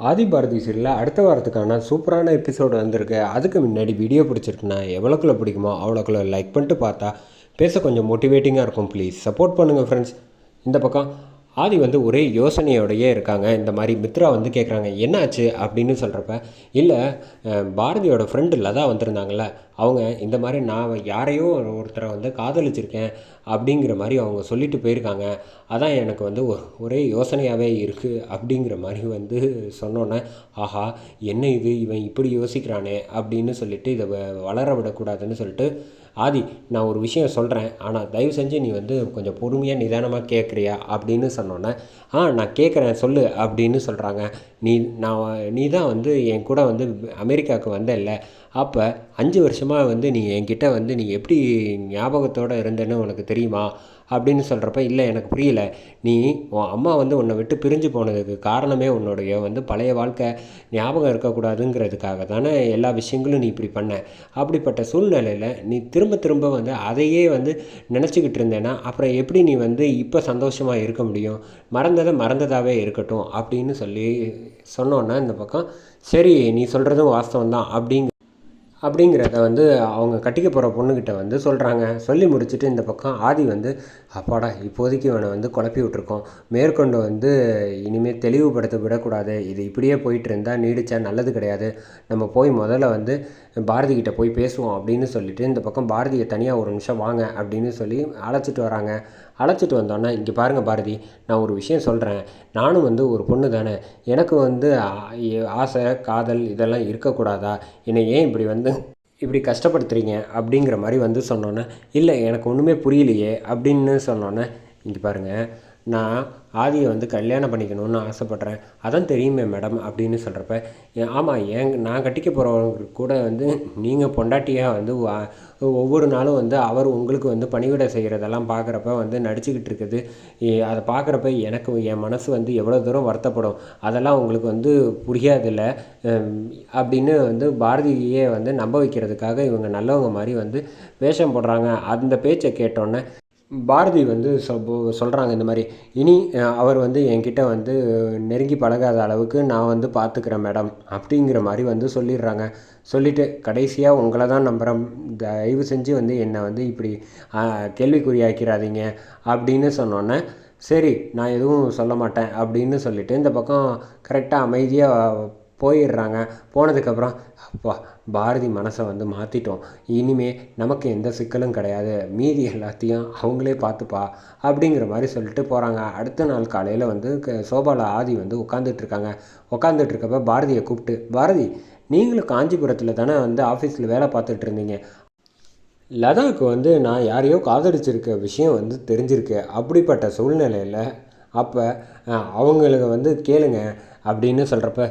ஆதி பாரதி சீரியலில் அடுத்த வாரத்துக்கான சூப்பரான எபிசோடு வந்திருக்கு. அதுக்கு முன்னாடி வீடியோ பிடிச்சிருக்குன்னா எவ்வளோக்குள்ள பிடிக்குமோ அவ்வளோக்குள்ள லைக் பண்ணிட்டு பார்த்தா பேச கொஞ்சம் மோட்டிவேட்டிங்காக இருக்கும் ப்ளீஸ் சப்போர்ட் பண்ணுங்கள் ஃப்ரெண்ட்ஸ் இந்த பக்கம் ஆதி வந்து ஒரே யோசனையோடையே இருக்காங்க. இந்த மாதிரி மித்ரா வந்து கேட்குறாங்க என்னாச்சு? அப்படின்னு சொல்கிறப்ப இல்லை பாரதியோட ஃப்ரெண்டு லதா வந்திருந்தாங்கல்ல அவங்க இந்த மாதிரி நான் யாரையோ ஒருத்தரை வந்து காதலிச்சிருக்கேன் அப்படிங்கிற மாதிரி அவங்க சொல்லிட்டு போயிருக்காங்க. அதான் எனக்கு வந்து ஒ- ஒரே யோசனையாகவே இருக்குது அப்படிங்கிற மாதிரி வந்து சொன்னோன்னே ஆஹா என்ன இது? இவன் இப்படி யோசிக்கிறானே அப்படின்னு சொல்லிட்டு இதை வ- வளர விடக்கூடாதுன்னு சொல்லிட்டு ஆதி நான் ஒரு விஷயம் சொல்கிறேன் ஆனால் தயவு செஞ்சு நீ வந்து கொஞ்சம் பொறுமையாக நிதானமாக கேட்குறியா அப்படின்னு சொன்னோன்னே ஆ நான் கேட்குறேன் சொல்லு அப்படின்னு சொல்கிறாங்க நீ நான் நீ தான் வந்து என் கூட வந்து அமெரிக்காவுக்கு வந்தல்ல அப்போ அஞ்சு வருஷமாக வந்து நீ என்கிட்ட வந்து நீ எப்படி ஞாபகத்தோடு இருந்தேன்னு உனக்கு தெரியுமா? அப்படின்னு சொல்கிறப்ப இல்லை எனக்கு புரியல. நீ உன் அம்மா வந்து உன்னை விட்டு பிரிஞ்சு போனதுக்கு காரணமே உன்னுடைய வந்து பழைய வாழ்க்கை ஞாபகம் இருக்கக்கூடாதுங்கிறதுக்காக தானே எல்லா விஷயங்களும் நீ இப்படி பண்ண. அப்படிப்பட்ட சூழ்நிலையில் நீ திரும்ப திரும்ப வந்து அதையே வந்து நினச்சிக்கிட்டு இருந்தேன்னா அப்புறம் எப்படி நீ வந்து இப்போ சந்தோஷமாக இருக்க முடியும்? மறந்ததை மறந்ததாகவே இருக்கட்டும் அப்படின்னு சொல்லி சொன்னோன்னா இந்த பக்கம் சரி நீ சொல்கிறதும் வாஸ்தவம் தான் அப்படிங்க அப்படிங்கிறத வந்து அவங்க கட்டிக்க போகிற பொண்ணுக்கிட்ட வந்து சொல்கிறாங்க சொல்லி முடிச்சுட்டு இந்த பக்கம் ஆதி வந்து அப்பாடா இப்போதைக்கு இவனை வந்து குழப்பி விட்டுருக்கோம். மேற்கொண்டு வந்து இனிமேல் தெளிவுபடுத்த விடக்கூடாது. இது இப்படியே போயிட்டு இருந்தால் நீடித்தா நல்லது கிடையாது. நம்ம போய் முதல்ல வந்து பாரதி கிட்ட போய் பேசுவோம் அப்படின்னு சொல்லிட்டு இந்த பக்கம் பாரதியை தனியாக ஒரு நிமிஷம் வாங்க அப்படின்னு சொல்லி அழைச்சிட்டு வராங்க. அழைச்சிட்டு வந்தோன்னே இங்கே பாருங்கள் பாரதி நான் ஒரு விஷயம் சொல்கிறேன் நானும் வந்து ஒரு பொண்ணு தானே. எனக்கு வந்து ஆசை காதல் இதெல்லாம் இருக்கக்கூடாதா? என்னை ஏன் இப்படி வந்து இப்படி கஷ்டப்படுத்துறீங்க? அப்படிங்கிற மாதிரி வந்து சொன்னோன்னே இல்லை எனக்கு ஒன்றுமே புரியலையே. அப்படின்னு சொன்னோன்னே இங்கே பாருங்கள் நான் ஆதியை வந்து கல்யாணம் பண்ணிக்கணும்னு ஆசைப்பட்றேன். அதான் தெரியுமே மேடம் அப்படின்னு சொல்கிறப்ப ஆமாம் ஏன் நான் கட்டிக்க போகிறவங்க கூட வந்து நீங்கள் பொண்டாட்டியாக வந்து ஒவ்வொரு நாளும் வந்து அவர் உங்களுக்கு வந்து பணிவிடை செய்கிறதெல்லாம் பார்க்குறப்ப வந்து நடிச்சுக்கிட்டு இருக்குது. அதை பார்க்குறப்ப எனக்கு என் மனசு வந்து எவ்வளோ தூரம் வருத்தப்படும். அதெல்லாம் உங்களுக்கு வந்து புரியாதில்ல. அப்படின்னு வந்து பாரதியே வந்து நம்ப வைக்கிறதுக்காக இவங்க நல்லவங்க மாதிரி வந்து வேஷம் போடுறாங்க. அந்த பேச்சை கேட்டோன்னே பாரதி வந்து சொல்கிறாங்க இந்த மாதிரி இனி அவர் வந்து என்கிட்ட வந்து நெருங்கி பழகாத அளவுக்கு நான் வந்து பார்த்துக்கிறேன் மேடம் அப்படிங்கிற மாதிரி வந்து சொல்லிடுறாங்க. சொல்லிவிட்டு கடைசியாக உங்களை தான் நம்புகிறேன் தயவு செஞ்சு வந்து என்னை வந்து இப்படி கேள்விக்குறியாக்கிறாதீங்க அப்படின்னு சொன்னோன்னே சரி நான் எதுவும் சொல்ல மாட்டேன் அப்படின்னு சொல்லிவிட்டு இந்த பக்கம் கரெக்டாக அமைதியாக போயிடுறாங்க. போனதுக்கப்புறம் அப்பா பாரதி மனசை வந்து மாற்றிட்டோம் இனிமே நமக்கு எந்த சிக்கலும் கிடையாது. மீதி எல்லாத்தையும் அவங்களே பார்த்துப்பா அப்படிங்கிற மாதிரி சொல்லிட்டு போகிறாங்க அடுத்த நாள் காலையில் வந்து க- சோபால ஆதி வந்து உட்காந்துட்ருக்காங்க உட்காந்துட்ருக்கப்ப பாரதியை கூப்பிட்டு பாரதி நீங்களும் காஞ்சிபுரத்தில் தானே வந்து ஆஃபீஸில் வேலை பார்த்துட்டு இருந்தீங்க. லதாவுக்கு வந்து நான் யாரையோ காதலிச்சிருக்க விஷயம் வந்து தெரிஞ்சிருக்கு. அப்படிப்பட்ட சூழ்நிலையில் அப்போ அவங்களுக்கு வந்து கேளுங்கள் அப்படின்னு சொல்கிறப்ப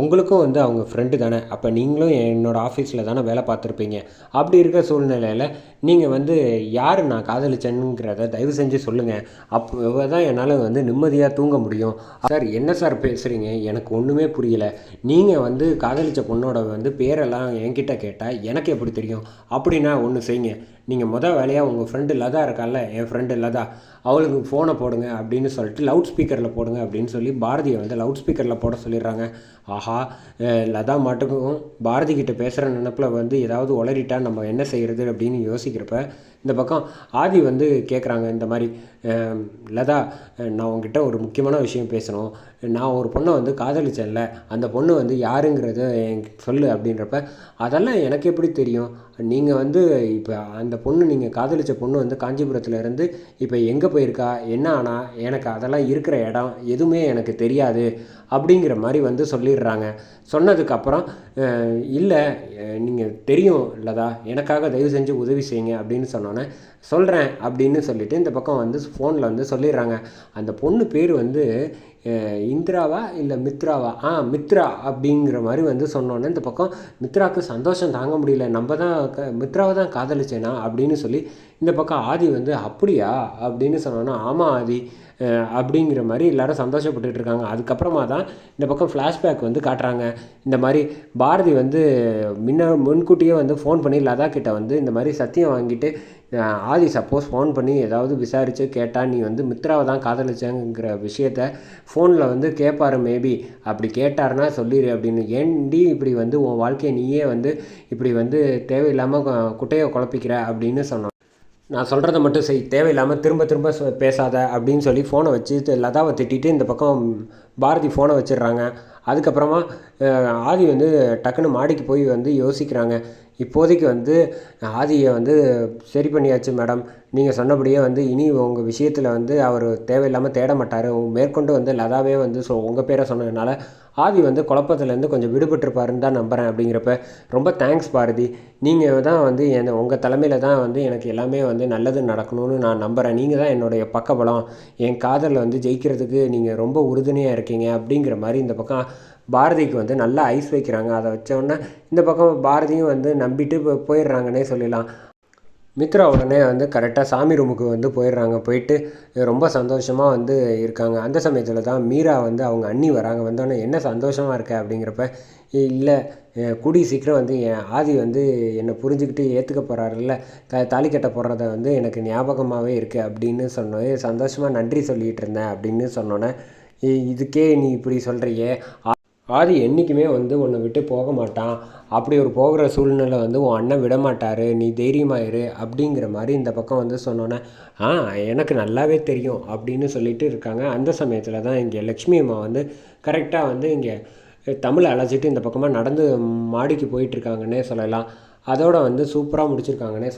உங்களுக்கும் வந்து அவங்க ஃப்ரெண்டு தானே. அப்போ நீங்களும் என்னோடய ஆஃபீஸில் தானே வேலை பார்த்துருப்பீங்க. அப்படி இருக்கிற சூழ்நிலையில் நீங்கள் வந்து யார் நான் காதலிச்சேனுங்கிறத தயவு செஞ்சு சொல்லுங்கள் அப்போ தான் என்னால் வந்து நிம்மதியாக தூங்க முடியும். சார் என்ன சார் பேசுகிறீங்க எனக்கு ஒன்றுமே புரியல. நீங்கள் வந்து காதலித்த பொண்ணோட வந்து பேரெல்லாம் என்கிட்ட கேட்டால் எனக்கு எப்படி தெரியும்? அப்படின்னா ஒன்று செய்யுங்க. நீங்கள் மொதல் வேலையாக உங்கள் ஃப்ரெண்டு லதா இருக்கால்ல என் ஃப்ரெண்டு லதா அவளுக்கு ஃபோனை போடுங்க அப்படின்னு சொல்லிட்டு லவுட் ஸ்பீக்கரில் போடுங்க அப்படின்னு சொல்லி பாரதியை வந்து லவுட் ஸ்பீக்கரில் போட சொல்லிடுறாங்க. ஆஹா லதா மட்டுக்கும் பாரதி கிட்ட பேசுகிற நினப்பில் வந்து ஏதாவது உளறிட்டா நம்ம என்ன செய்கிறது அப்படின்னு யோசிக்கிறப்ப இந்த பக்கம் ஆதி வந்து கேட்குறாங்க இந்த மாதிரி லதா நான் உங்ககிட்ட ஒரு முக்கியமான விஷயம் பேசணும். நான் ஒரு பொண்ணை வந்து காதலிச்சேன்ல அந்த பொண்ணு வந்து யாருங்கிறத எனக்கு சொல்லு அப்படின்றப்ப அதெல்லாம் எனக்கு எப்படி தெரியும்? நீங்கள் வந்து இப்போ அந்த பொண்ணு நீங்கள் காதலிச்ச பொண்ணு வந்து காஞ்சிபுரத்தில் இருந்து இப்போ எங்கே போயிருக்கா? என்ன ஆனா? எனக்கு அதெல்லாம் இருக்கிற இடம் எதுவுமே எனக்கு தெரியாது அப்படிங்கிற மாதிரி வந்து சொல்லிடுறாங்க. சொன்னதுக்கப்புறம் இல்லை நீங்கள் தெரியும் இல்லதா எனக்காக தயவு செஞ்சு உதவி செய்யுங்க அப்படின்னு சொன்னோன்னே சொல்கிறேன் அப்படின்னு சொல்லிவிட்டு இந்த பக்கம் வந்து ஃபோனில் வந்து சொல்லிடுறாங்க. அந்த பொண்ணு பேர் வந்து இந்திராவா இல்லை மித்ராவா? ஆ மித்ரா அப்படிங்கிற மாதிரி வந்து சொன்னோன்னே இந்த பக்கம் மித்ராவுக்கு சந்தோஷம் தாங்க முடியல. நம்ம தான் க மித்ராவை தான் காதலிச்சேனா அப்படின்னு சொல்லி இந்த பக்கம் ஆதி வந்து அப்படியா? அப்படின்னு சொன்னோன்னா ஆமாம் ஆதி. அப்படிங்கிற மாதிரி எல்லாரும் சந்தோஷப்பட்டுட்டு இருக்காங்க. அதுக்கப்புறமா தான் இந்த பக்கம் ஃப்ளாஷ்பேக் வந்து காட்டுறாங்க. இந்த மாதிரி பாரதி வந்து முன்ன முன்கூட்டியே வந்து ஃபோன் பண்ணி லதா கிட்ட வந்து இந்த மாதிரி சத்தியம் வாங்கிட்டு ஆதி சப்போஸ் ஃபோன் பண்ணி ஏதாவது விசாரித்து கேட்டால் நீ வந்து மித்ராவை தான் காதலிச்சேங்கிற விஷயத்த ஃபோனில் வந்து கேட்பாரு மேபி. அப்படி கேட்டாருன்னா சொல்லிடு அப்படின்னு. ஏன்டி இப்படி வந்து உன் வாழ்க்கையை நீயே வந்து இப்படி வந்து தேவையில்லாமல் குட்டையை குழப்பிக்கிற அப்படின்னு சொன்னான். நான் சொல்கிறத மட்டும் செய். தேவையில்லாமல் திரும்ப திரும்ப பேசாத அப்படின்னு சொல்லி ஃபோனை வச்சு லதாவை திட்டிட்டு இந்த பக்கம் பாரதி ஃபோனை வச்சிடுறாங்க. அதுக்கப்புறமா ஆதி வந்து டக்குன்னு மாடிக்கு போய் வந்து யோசிக்கிறாங்க. இப்போதைக்கு வந்து ஆதியை வந்து சரி பண்ணியாச்சு மேடம். நீங்கள் சொன்னபடியே வந்து இனி உங்கள் விஷயத்தில் வந்து அவர் தேவையில்லாமல் தேட மாட்டார். மேற்கொண்டு வந்து லதாவே வந்து சொ உங்கள் பேரை சொன்னதுனால ஆதி வந்து குழப்பத்துலேருந்து கொஞ்சம் விடுபட்டிருப்பாருன்னு தான் நம்புகிறேன் அப்படிங்கிறப்ப ரொம்ப தேங்க்ஸ் பாரதி. நீங்கள் தான் வந்து என் உங்கள் தலைமையில் தான் வந்து எனக்கு எல்லாமே வந்து நல்லது நடக்கணும்னு நான் நம்புகிறேன் நீங்கள் தான் என்னுடைய பக்கபலம். என் காதலில் வந்து ஜெயிக்கிறதுக்கு நீங்கள் ரொம்ப உறுதுணையாக இருக்கீங்க அப்படிங்கிற மாதிரி இந்த பக்கம் பாரதிக்கு வந்து நல்லா ஐஸ் வைக்கிறாங்க. அதை வச்சோன்னே இந்த பக்கம் பாரதியும் வந்து நம்பிட்டு இப்போ போயிடுறாங்கன்னே சொல்லலாம் மித்ரா உடனே வந்து கரெக்டாக சாமி ரூமுக்கு வந்து போயிடுறாங்க. போயிட்டு ரொம்ப சந்தோஷமாக வந்து இருக்காங்க. அந்த சமயத்தில் தான் மீரா வந்து அவங்க அண்ணி வராங்க. வந்தோடனே என்ன சந்தோஷமாக இருக்க அப்படிங்கிறப்ப இல்லை கூடி சீக்கிரம் வந்து என் ஆதி வந்து என்னை புரிஞ்சுக்கிட்டு ஏற்றுக்க போகிறாருல்ல த தாலி கட்ட போடுறத வந்து எனக்கு ஞாபகமாகவே இருக்குது அப்படின்னு சொன்னோம் சந்தோஷமாக நன்றி சொல்லிகிட்டு இருந்தேன் அப்படின்னு சொன்னோன்னே இதுக்கே நீ இப்படி சொல்கிறியே ஆதி என்றைக்குமே வந்து உன்னை விட்டு போக மாட்டான். அப்படி ஒரு போகிற சூழ்நிலை வந்து உன் அண்ணன் விட மாட்டார் நீ தைரியமாயிரு அப்படிங்கிற மாதிரி இந்த பக்கம் வந்து சொன்னோன்னே ஆ எனக்கு நல்லாவே தெரியும் அப்படின்னு சொல்லிட்டு இருக்காங்க. அந்த சமயத்தில் தான் இங்கே லக்ஷ்மி அம்மா வந்து கரெக்டாக வந்து இங்கே தமிழை அழைச்சிட்டு இந்த பக்கமாக நடந்து மாடிக்கு போயிட்டுருக்காங்கன்னே சொல்லலாம். அதோட வந்து சூப்பராக முடிச்சிருக்காங்கன்னே